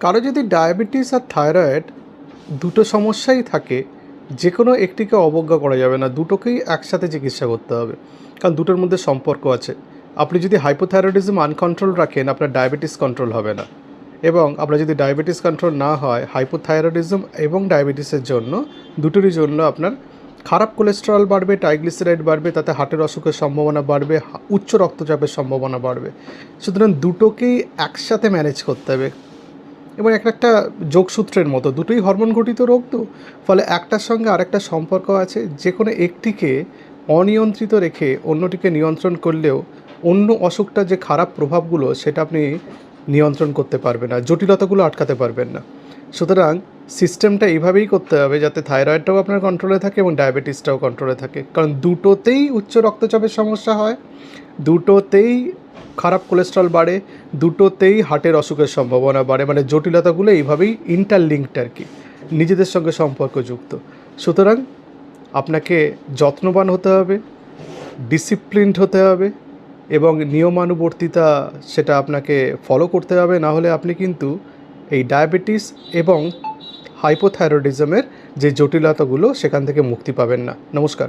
কারও যদি ডায়াবেটিস আর থাইরয়েড দুটো সমস্যাই থাকে, যে কোনো একটিকে অবজ্ঞা করা যাবে না, দুটোকেই একসাথে চিকিৎসা করতে হবে। কারণ দুটোর মধ্যে সম্পর্ক আছে। আপনি যদি হাইপোথাইরয়েডিজম আনকন্ট্রোল রাখেন, আপনার ডায়াবেটিস কন্ট্রোল হবে না। এবং আপনার যদি ডায়াবেটিস কন্ট্রোল না হয় হাইপোথাইরয়েডিজম এবং ডায়াবেটিসের জন্য দুটোরই জন্য আপনার খারাপ কোলেস্টেরল বাড়বে ট্রাইগ্লিসারাইড বাড়বে, তাতে হার্টের অসুখের সম্ভাবনা বাড়বে, উচ্চ রক্তচাপের সম্ভাবনা বাড়বে। সুতরাং দুটোকেই একসাথে ম্যানেজ করতে হবে। এবং একটা একটা যোগসূত্রের মতো, দুটোই হরমোন ঘটিত রোগ তো। ফলে একটার সঙ্গে আরেকটা সম্পর্ক আছে যে কোনো একটিকে অনিয়ন্ত্রিত রেখে অন্যটিকে নিয়ন্ত্রণ করলেও অন্য অসুখটা যে খারাপ প্রভাবগুলো, সেটা আপনি নিয়ন্ত্রণ করতে পারবেন না, জটিলতাগুলো আটকাতে পারবেন না। সুতরাং সিস্টেমটা এইভাবেই করতে হবে যাতে থাইরয়েডটাও আপনার কন্ট্রোলে থাকে এবং ডায়াবেটিসটাও কন্ট্রোলে থাকে। কারণ দুটোতেই উচ্চ রক্তচাপের সমস্যা হয়, দুটোতেই খারাপ কোলেস্ট্রল বাড়ে, দুটোতেই হার্টের অসুখের সম্ভাবনা বাড়ে। মানে জটিলতাগুলো এইভাবেই ইন্টারলিঙ্কড আর কি, নিজেদের সঙ্গে সম্পর্কযুক্ত। সুতরাং আপনাকে যত্নবান হতে হবে ডিসিপ্লিনড হতে হবে এবং নিয়মানুবর্তিতা সেটা আপনাকে ফলো করতে হবে। না হলে আপনি কিন্তু এই ডায়াবেটিস এবং হাইপোথাইরয়েডিজমের যে জটিলতাগুলো সেখান থেকে মুক্তি পাবেন না। নমস্কার।